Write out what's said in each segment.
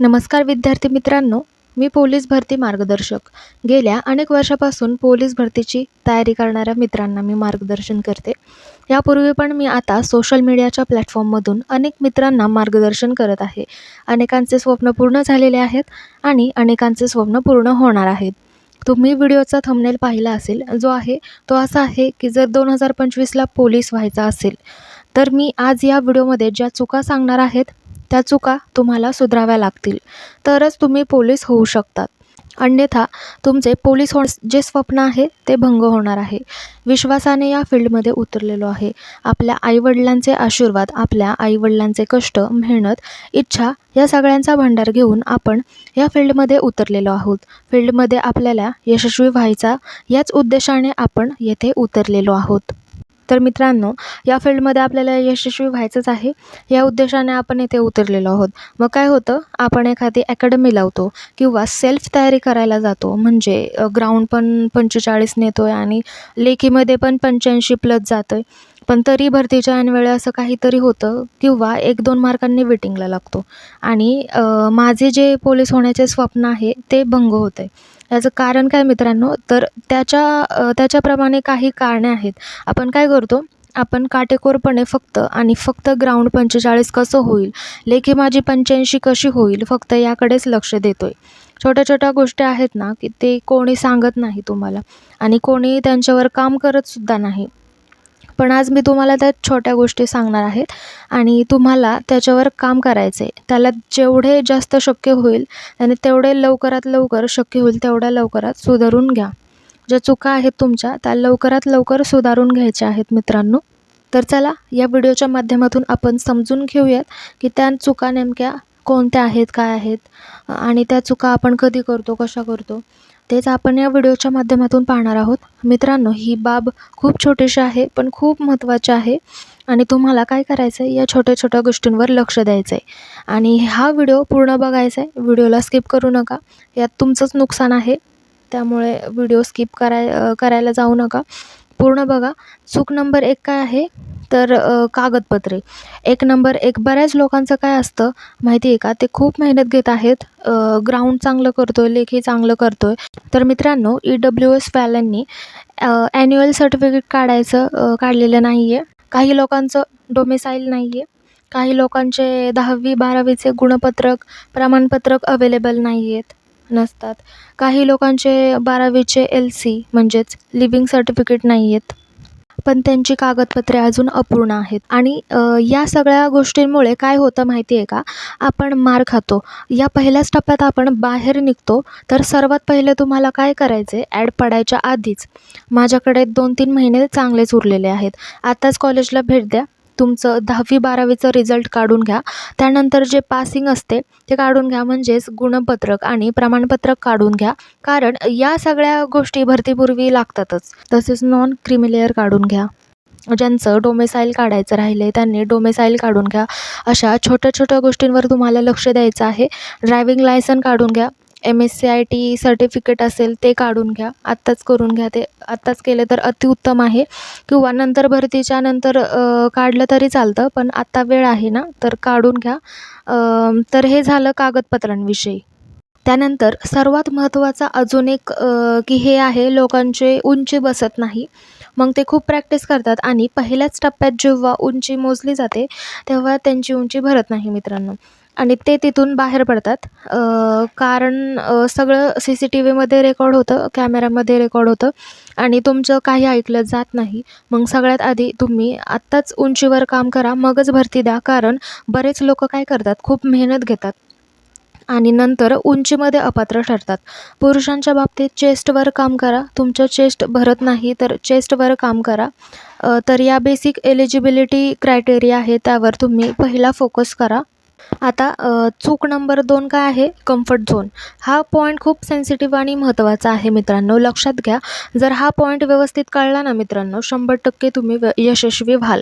नमस्कार विद्यार्थी मित्रांनो मी पोलीस भरती मार्गदर्शक. गेल्या अनेक वर्षापासून पोलीस भरतीची तयारी करणाऱ्या मित्रांना मी मार्गदर्शन करते. यापूर्वी पण मी आता सोशल मीडियाच्या प्लॅटफॉर्ममधून अनेक मित्रांना मार्गदर्शन करत आहे. अनेकांचे स्वप्न पूर्ण झालेले आहेत आणि अनेकांचे स्वप्न पूर्ण होणार आहेत. तुम्ही व्हिडिओचा थंबनेल पाहिला असेल जो आहे तो असा आहे की जर दोन हजार पंचवीसला पोलीस व्हायचा असेल तर मी आज या व्हिडिओमध्ये ज्या चुका सांगणार आहेत त्या चुका तुम्हाला सुधाराव्या लागतील. तरच तुम्ही पोलीस होऊ शकतात. अन्यथा तुमचे पोलीस हो जे स्वप्न आहे ते भंग होणार आहे. विश्वासाने या फील्डमध्ये उतरलेलो आहे. आपल्या आईवडिलांचे आशीर्वाद आपल्या आईवडिलांचे कष्ट मेहनत इच्छा या सगळ्यांचा भंडार घेऊन आपण या फील्डमध्ये उतरलेलो आहोत. फील्डमध्ये आपल्याला यशस्वी व्हायचा याच उद्देशाने आपण येथे उतरलेलो आहोत. तर मित्रांनो या फील्डमध्ये आपल्याला यशस्वी व्हायचंच आहे. या उद्देशाने आपण इथे उतरलेलो आहोत. मग काय होतं? आपण एखादी अकॅडमी लावतो किंवा सेल्फ तयारी करायला जातो. म्हणजे ग्राउंड पण पंचेचाळीस नेतो आहे आणि लेखीमध्ये पण पंच्याऐंशी प्लस जातो आहे पण तरी भरतीच्या ऐनवेळी असं काहीतरी होतं किंवा एक दोन मार्कांनी वेटिंगला लागतो. आणि माझे जे पोलीस होण्याचे स्वप्न आहे ते भंग होतं आहे याचं कारण काय मित्रांनो? तर त्याच्या त्याच्याप्रमाणे काही कारणे आहेत. आपण काय करतो? आपण काटेकोरपणे फक्त आणि फक्त ग्राउंड पंचेचाळीस कसं होईल? लेखी माझी पंच्याऐंशी कशी होईल? फक्त याकडेच लक्ष देतो आहे छोट्या छोट्या गोष्टी आहेत ना की ते कोणी सांगत नाही तुम्हाला. आणि कोणी त्यांच्यावर काम करतसुद्धा नाही. पण आज मी तुम्हाला त्या छोट्या गोष्टी सांगणार आहेत आणि तुम्हाला त्याच्यावर काम करायचं आहे. त्याला जेवढे जास्त शक्य होईल आणि तेवढे लवकरात लवकर शक्य होईल तेवढ्या लवकरात सुधारून घ्या. ज्या चुका आहेत तुमच्या त्या लवकरात लवकर सुधारून घ्यायच्या आहेत मित्रांनो. तर चला या व्हिडिओच्या माध्यमातून आपण समजून घेऊयात की त्या चुका नेमक्या कोणत्या आहेत काय आहेत आणि त्या चुका आपण कधी करतो कशा करतो. तेच आपण या व्हिडिओच्या माध्यमातून पाहणार आहोत. मित्रांनो ही बाब खूप छोटीशी आहे पण खूप महत्त्वाची आहे. आणि तुम्हाला काय करायचं आहे या छोट्या छोट्या गोष्टींवर लक्ष द्यायचं आहे आणि हा व्हिडिओ पूर्ण बघायचा आहे व्हिडिओला स्किप करू नका. यात तुमचंच नुकसान आहे त्यामुळे व्हिडिओ स्किप कराय करायला जाऊ नका. पूर्ण बघा. चूक नंबर एक काय आहे? तर कागदपत्रे. एक नंबर एक बऱ्याच लोकांचं काय असतं माहिती आहे का? ते खूप मेहनत घेत आहेत. ग्राउंड चांगलं करतो आहे लेखी चांगलं करतो आहे तर मित्रांनो ई डब्ल्यू एस वाल्यांनी ॲन्युअल सर्टिफिकेट काढायचं काढलेलं नाही आहे काही लोकांचं डोमेसाईल नाही आहे काही लोकांचे दहावी बारावीचे गुणपत्रक प्रमाणपत्रक अवेलेबल नाही आहेत नसतात. काही लोकांचे बारावीचे एल सी म्हणजेच लिव्हिंग सर्टिफिकेट नाही आहेत पण त्यांची कागदपत्रे अजून अपूर्ण आहेत. आणि या सगळ्या गोष्टींमुळे काय होतं माहिती आहे का? आपण मार खातो. या पहिल्याच टप्प्यात आपण बाहेर निघतो. तर सर्वात पहिले तुम्हाला काय करायचं आहे ॲड पडायच्या आधीच. माझ्याकडे दोन तीन महिने चांगलेच उरलेले आहेत. आत्ताच कॉलेजला भेट द्या. तुमचं दहावी बारावीचं रिझल्ट काढून घ्या. त्यानंतर जे पासिंग असते ते काढून घ्या. म्हणजेच गुणपत्रक आणि प्रमाणपत्रक काढून घ्या. कारण या सगळ्या गोष्टी भरतीपूर्वी लागतातच. तसेच नॉन क्रिमिलेअर काढून घ्या. ज्यांचं डोमेसाईल काढायचं राहिलं आहे त्यांनी डोमेसाईल काढून घ्या. अशा छोट्या छोट्या गोष्टींवर तुम्हाला लक्ष द्यायचं आहे. ड्रायविंग लायसन काढून घ्या. M S C I T certificate असेल ते काढून घ्या. आत्ताच करून घ्या ते. आत्ताच केले तर अतिउत्तम आहे. किंवा नंतर भरतीच्या नंतर काढलं तरी चालतं पण आत्ता वेळ आहे ना तर काढून घ्या. तर हे झालं कागदपत्रांविषयी. त्यानंतर सर्वात महत्त्वाचा अजून एक की हे आहे लोकांचे उंची बसत नाही. मग ते खूप प्रॅक्टिस करतात आणि पहिल्याच टप्प्यात जेव्हा उंची मोजली जाते तेव्हा त्यांची उंची भरत नाही मित्रांनो. आणि ते तिथून बाहेर पडतात. कारण सगळं सी सी टी व्हीमध्ये रेकॉर्ड होतं कॅमेऱ्यामध्ये रेकॉर्ड होतं आणि तुमचं काही ऐकलं जात नाही. मग सगळ्यात आधी तुम्ही आत्ताच उंचीवर काम करा मगच भरती द्या कारण बरेच लोक काय करतात खूप मेहनत घेतात आणि नंतर उंचीमध्ये अपात्र ठरतात. पुरुषांच्या बाबतीत चेस्टवर काम करा तुमचं चेस्ट भरत नाही तर चेस्टवर काम करा. तर या बेसिक एलिजिबिलिटी क्रायटेरिया आहे त्यावर तुम्ही पहिला फोकस करा. आता चूक नंबर दोन काय आहे? कम्फर्ट झोन हा पॉईंट खूप सेन्सिटिव्ह आणि महत्त्वाचा आहे मित्रांनो. लक्षात घ्या जर हा पॉईंट व्यवस्थित कळला ना मित्रांनो शंभर टक्के तुम्ही यशस्वी व्हाल.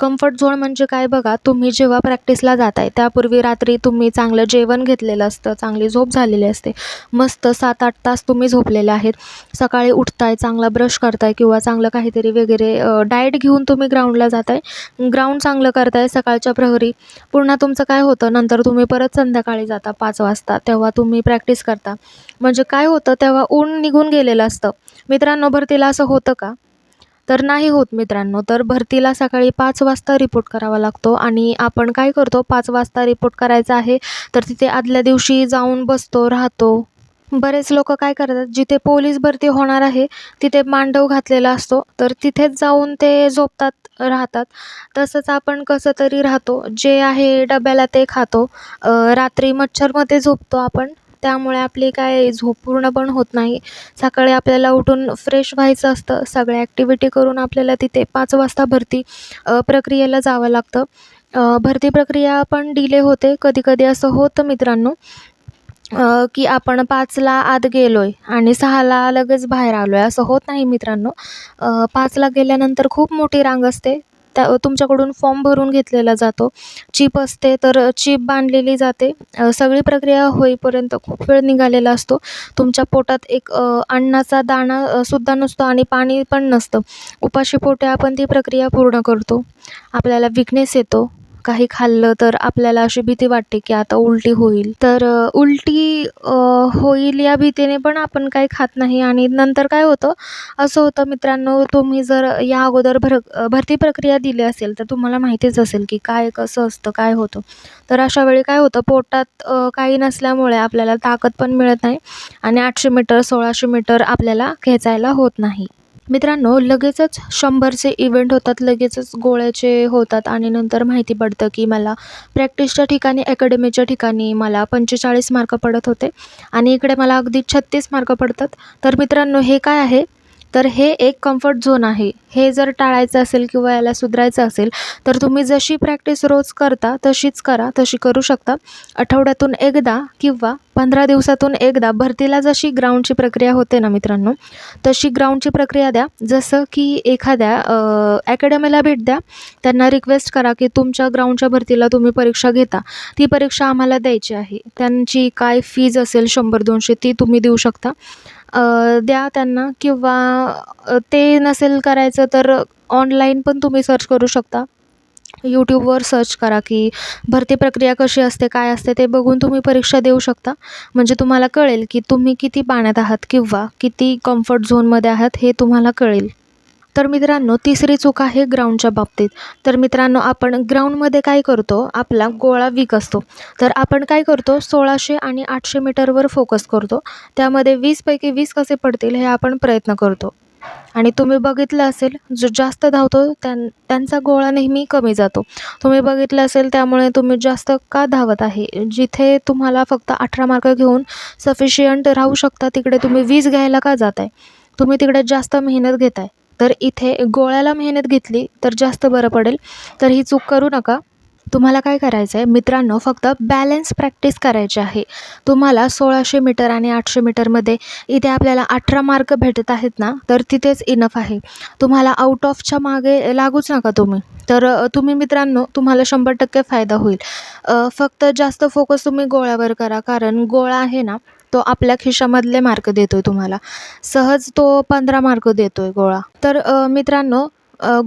कम्फर्ट झोन म्हणजे काय बघा तुम्ही जेव्हा प्रॅक्टिसला जात आहे त्यापूर्वी रात्री तुम्ही चांगलं जेवण घेतलेलं असतं चांगली झोप झालेली असते. मस्त सात आठ तास तुम्ही झोपलेले आहेत. सकाळी उठताय चांगला ब्रश करताय किंवा चांगलं काहीतरी वगैरे डाएट घेऊन तुम्ही ग्राउंडला जात आहे ग्राउंड चांगलं करताय सकाळच्या प्रहरी. पुन्हा तुमचं काय होतं? होतं नंतर तुम्ही परत संध्याकाळी जाता पाच वाजता तेव्हा तुम्ही प्रॅक्टिस करता. म्हणजे काय होतं तेव्हा ऊन निघून गेलेलं असतं. मित्रांनो भरतीला असं होतं का? तर नाही होत मित्रांनो. तर भरतीला सकाळी पाच वाजता रिपोर्ट करावा लागतो आणि आपण काय करतो पाच वाजता रिपोर्ट करायचा आहे तर तिथे आदल्या दिवशी जाऊन बसतो राहतो. बरेच लोक काय करतात जिथे पोलीस भरती होणार आहे तिथे मांडव घातलेला असतो. तर तिथेच जाऊन ते झोपतात राहतात. तसंच आपण कसं तरी राहतो जे आहे डब्याला ते खातो. रात्री मच्छरमध्ये झोपतो आपण. त्यामुळे आपली काय झोप पूर्ण पण होत नाही. सकाळी आपल्याला उठून फ्रेश व्हायचं असतं. सगळ्या ॲक्टिव्हिटी करून आपल्याला तिथे पाच वाजता भरती प्रक्रियेला जावं लागतं. भरती प्रक्रिया पण डिले होते. कधी कधी असं होतं मित्रांनो. की आपण पाचला आत गेलो आहे आणि सहाला लगेच बाहेर आलो आहे असं होत नाही मित्रांनो. पाचला गेल्यानंतर खूप मोठी रांग असते. त्या तुमच्याकडून फॉर्म भरून घेतलेला जातो. चीप असते तर चीप बांधलेली जाते. सगळी प्रक्रिया होईपर्यंत खूप वेळ निघालेला असतो. तुमच्या पोटात एक अन्नाचा दाणा सुद्धा नसतो आणि पाणी पण नसतं. उपाशी पोटे आपण ती प्रक्रिया पूर्ण करतो. आपल्याला विकनेस येतो. काही खाल्लं तर आपल्याला अशी भीती वाटते की आता उलटी होईल. तर उलटी होईल या भीतीने पण आपण काही खात नाही आणि नंतर काय होतं? असं होतं मित्रांनो तुम्ही जर या अगोदर भर भरती प्रक्रिया दिली असेल तर तुम्हाला माहितीच असेल की काय कसं असतं काय होतं. तर अशा वेळी काय होतं? पोटात काही नसल्यामुळे आपल्याला ताकद पण मिळत नाही आणि आठशे मीटर सोळाशे मीटर आपल्याला खेचायला होत नाही. मित्रांनो लगेचच शंभरचे इव्हेंट होतात लगेचच गोळ्याचे होतात आणि नंतर माहिती पडतं की मला प्रॅक्टिसच्या ठिकाणी अकॅडमीच्या ठिकाणी मला पंचेचाळीस मार्क पडत होते. आणि इकडे मला अगदी छत्तीस मार्क पडतात. तर मित्रांनो हे काय आहे? तर हे एक कम्फर्ट झोन आहे. हे जर टाळायचं असेल किंवा याला सुधारायचं असेल तर तुम्ही जशी प्रॅक्टिस रोज करता तशीच करा तशी करू शकता. आठवड्यातून एकदा किंवा पंधरा दिवसातून एकदा भरतीला जशी ग्राउंडची प्रक्रिया होते ना मित्रांनो तशी ग्राउंडची प्रक्रिया द्या. जसं की एखाद्या अकॅडमीला भेट द्या. त्यांना रिक्वेस्ट करा की तुमच्या ग्राउंडच्या भरतीला तुम्ही परीक्षा घेता. ती परीक्षा आम्हाला द्यायची आहे. त्यांची काय फीज असेल शंभर दोनशे ती तुम्ही देऊ शकता. द्या त्यांना किंवा ते नसेल करायचं तर ऑनलाईन पण तुम्ही सर्च करू शकता. यूट्यूबवर सर्च करा की भरती प्रक्रिया कशी असते काय असते ते बघून तुम्ही परीक्षा देऊ शकता. म्हणजे तुम्हाला कळेल की तुम्ही किती पाण्यात आहात किंवा किती कम्फर्ट झोनमध्ये आहात हे तुम्हाला कळेल. तर मित्रांनो तिसरी चूक आहे ग्राउंडच्या बाबतीत. तर मित्रांनो आपण ग्राउंडमध्ये काय करतो? आपला गोळा वीक असतो. तर आपण काय करतो? सोळाशे आणि आठशे मीटरवर फोकस करतो. त्यामध्ये वीसपैकी वीस कसे पडतील हे आपण प्रयत्न करतो. आणि तुम्ही बघितलं असेल जो जास्त धावतो त्यां त्यांचा गोळा नेहमी कमी जातो. तुम्ही बघितलं असेल त्यामुळे तुम्ही जास्त का धावत आहे? जिथे तुम्हाला फक्त अठरा मार्क घेऊन सफिशियंट राहू शकता तिकडे तुम्ही वीस घ्यायला का जात आहे तुम्ही तिकडे जास्त मेहनत घेत आहे तर इथे गोळ्याला मेहनत घेतली तर जास्त बरं पडेल. तर ही चूक करू नका. तुम्हाला काय करायचं आहे? मित्रांनो फक्त बॅलन्स प्रॅक्टिस करायची आहे. तुम्हाला सोळाशे मीटर आणि आठशे मीटरमध्ये इथे आपल्याला अठरा मार्क भेटत आहेत ना तर तिथेच इनफ आहे. तुम्हाला आउट ऑफच्या मागे लागूच नका तुम्ही. तर तुम्ही मित्रांनो तुम्हाला शंभर टक्के फायदा होईल. फक्त जास्त फोकस तुम्ही गोळ्यावर करा कारण गोळा आहे ना तो आपल्या खिशामधले मार्क देतो आहे तुम्हाला. सहज तो पंधरा मार्क देतो आहे गोळा. तर मित्रांनो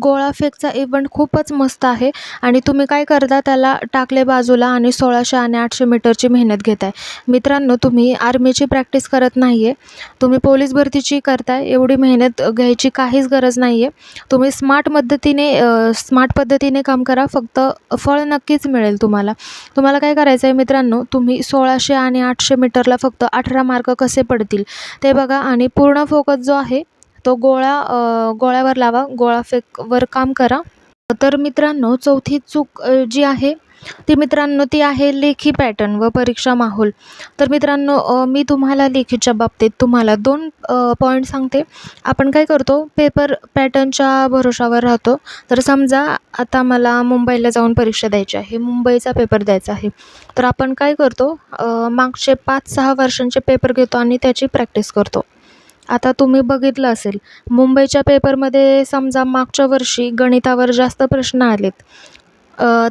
गोळा फेकचा इव्हेंट खूपच मस्त आहे. आणि तुम्ही काय करता त्याला टाकले बाजूला आणि सोळाशे आणि आठशे मीटरची मेहनत घेत आहे मित्रांनो तुम्ही आर्मीची प्रॅक्टिस करत नाही आहे तुम्ही पोलीस भरतीची करताय. एवढी मेहनत घ्यायची काहीच गरज नाही आहे तुम्ही स्मार्ट पद्धतीने स्मार्ट पद्धतीने काम करा. फक्त फळ नक्कीच मिळेल तुम्हाला. तुम्हाला काय करायचं आहे मित्रांनो तुम्ही सोळाशे आणि आठशे मीटरला फक्त अठरा मार्क कसे पडतील ते बघा. आणि पूर्ण फोकस जो आहे तो गोळा गोळ्यावर लावा गोळा फेकवर काम करा. तर मित्रांनो चौथी चूक जी आहे ती मित्रांनो ती आहे लेखी पॅटर्न व परीक्षा माहोल. तर मित्रांनो मी तुम्हाला लेखीच्या बाबतीत तुम्हाला दोन पॉईंट सांगते. आपण काय करतो पेपर पॅटर्नच्या भरोशावर राहतो. तर समजा आता मला मुंबईला जाऊन परीक्षा द्यायची आहे मुंबईचा पेपर द्यायचा आहे. तर आपण काय करतो मागचे पाच सहा वर्षांचे पेपर घेतो आणि त्याची प्रॅक्टिस करतो. आता तुम्ही बघितलं असेल मुंबईच्या पेपरमध्ये समजा मागच्या वर्षी गणितावर जास्त प्रश्न आलेत.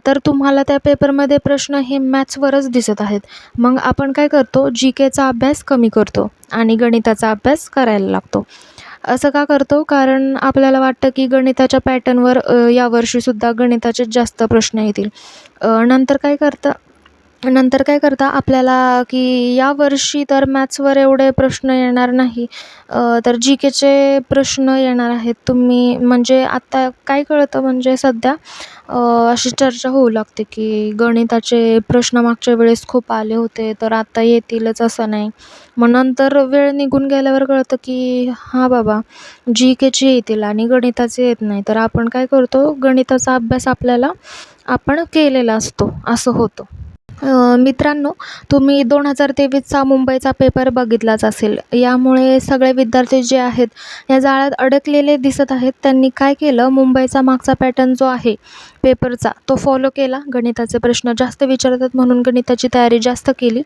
तर तुम्हाला त्या पेपरमध्ये प्रश्न हे मॅथ्सवरच दिसत आहेत. मग आपण काय करतो जी केचा अभ्यास कमी करतो आणि गणिताचा अभ्यास करायला लागतो. असं का करतो? कारण आपल्याला वाटतं की गणिताच्या पॅटर्नवर यावर्षीसुद्धा गणिताचे जास्त प्रश्न येतील. नंतर काय करतं? नंतर काय करता आपल्याला की यावर्षी तर मॅथ्सवर एवढे प्रश्न येणार नाही. तर जी केचे प्रश्न येणार आहेत तुम्ही म्हणजे आत्ता काय कळतं म्हणजे सध्या? अशी चर्चा होऊ लागते की गणिताचे प्रश्न मागच्या वेळेस खूप आले होते तर आत्ता येतीलच असं नाही. मग नंतर वेळ निघून गेल्यावर कळतं की हां बाबा जी केचे येतील आणि गणिताचे येत नाही. तर आपण काय करतो गणिताचा अभ्यास आपल्याला आपण केलेला असतो असं होतं. मित्रांनो तुम्ही दोन हजार तेवीसचा मुंबईचा पेपर बघितलाच असेल. यामुळे सगळे विद्यार्थी जे आहेत या जाळ्यात अडकलेले दिसत आहेत. त्यांनी काय केलं? मुंबईचा मागचा पॅटर्न जो आहे पेपरचा तो फॉलो केला. गणिताचे प्रश्न जास्त विचारतात म्हणून गणिताची तयारी जास्त केली.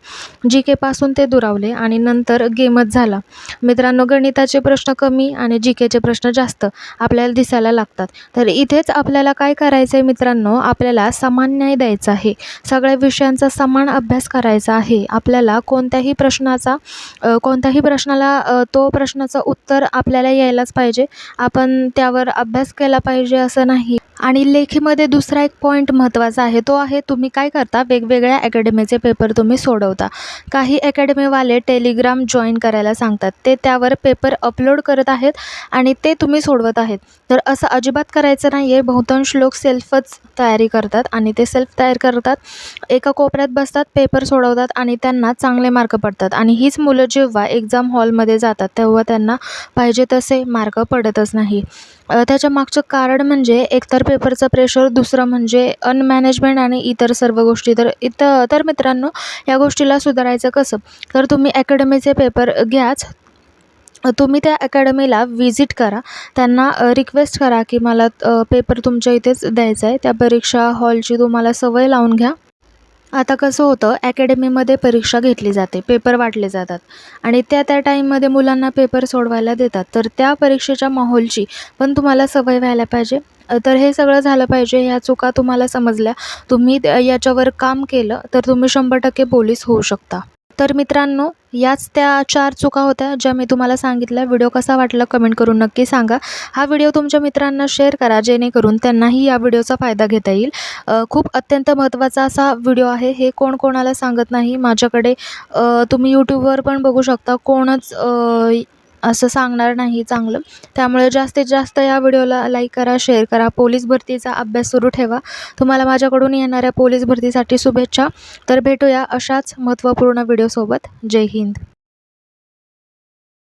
जी केपासून ते दुरावले आणि नंतर गेमच झाला. मित्रांनो गणिताचे प्रश्न कमी आणि जी केचे प्रश्न जास्त आपल्याला दिसायला लागतात. तर इथेच आपल्याला काय करायचं आहे मित्रांनो? आपल्याला समान न्याय द्यायचा आहे. सगळ्या विषयांचा समान अभ्यास करायचा आहे. आपल्याला कोणत्याही प्रश्नाचा कोणत्याही प्रश्नाला तो प्रश्नाचं उत्तर आपल्याला यायलाच पाहिजे. आपण त्यावर अभ्यास केला पाहिजे असं नाही. आणि लेखीमध्ये दुसरा एक पॉईंट महत्त्वाचा आहे तो आहे तुम्ही काय करता? वेगवेगळ्या अकॅडमीचे पेपर तुम्ही सोडवता. काही अकॅडमीवाले टेलिग्राम जॉईन करायला सांगतात. ते त्यावर पेपर अपलोड करत आहेत आणि ते तुम्ही सोडवत आहेत. तर असं अजिबात करायचं नाही आहे बहुतांश लोक सेल्फच तयारी करतात आणि ते सेल्फ तयार करतात. एका कोपऱ्यात बसतात पेपर सोडवतात आणि त्यांना चांगले मार्क पडतात. आणि हीच मुलं जेव्हा एक्झाम हॉलमध्ये जातात तेव्हा त्यांना पाहिजे तसे मार्क पडतच नाही. त्याच्या मागचं कारण म्हणजे एकतर पेपरचं प्रेशर दुसरं म्हणजे अनमॅनेजमेंट आणि इतर सर्व गोष्टी. तर इथं तर मित्रांनो या गोष्टीला सुधारायचं कसं? तर तुम्ही अकॅडमीचे पेपर घ्याच. तुम्ही त्या अकॅडमीला व्हिजिट करा. त्यांना रिक्वेस्ट करा की मला पेपर तुमच्या इथेच द्यायचा आहे त्या परीक्षा हॉलची तुम्हाला सवय लावून घ्या. आता कसं होतं अकॅडमीमध्ये परीक्षा घेतली जाते पेपर वाटले जातात. आणि त्या त्या टाईममध्ये मुलांना पेपर सोडवायला देतात. तर त्या परीक्षेच्या माहोलची पण तुम्हाला सवय व्हायला पाहिजे. तर हे सगळं झालं पाहिजे ह्या चुका तुम्हाला समजल्या. तुम्ही याच्यावर काम केलं तर तुम्ही शंभर टक्के पोलीस होऊ शकता. तर मित्रांनो याच त्या चार चुका होत्या ज्या मी तुम्हाला सांगितल्या. व्हिडिओ कसा वाटला कमेंट करून नक्की सांगा. हा व्हिडिओ तुमच्या मित्रांना शेअर करा जेणेकरून त्यांनाही या व्हिडिओचा फायदा घेता येईल. खूप अत्यंत महत्त्वाचा असा व्हिडिओ आहे. हे कोण कोणाला सांगत नाही. माझ्याकडे तुम्ही यूट्यूबवर पण बघू शकता. कोणच असं सांगणार नाही चांगलं. त्यामुळे जास्तीत जास्त या व्हिडिओला लाईक करा शेअर करा. पोलीस भरतीचा अभ्यास सुरू ठेवा. तुम्हाला माझ्याकडून येणाऱ्या पोलीस भरतीसाठी शुभेच्छा. तर भेटूया अशाच महत्त्वपूर्ण व्हिडिओसोबत जय हिंद.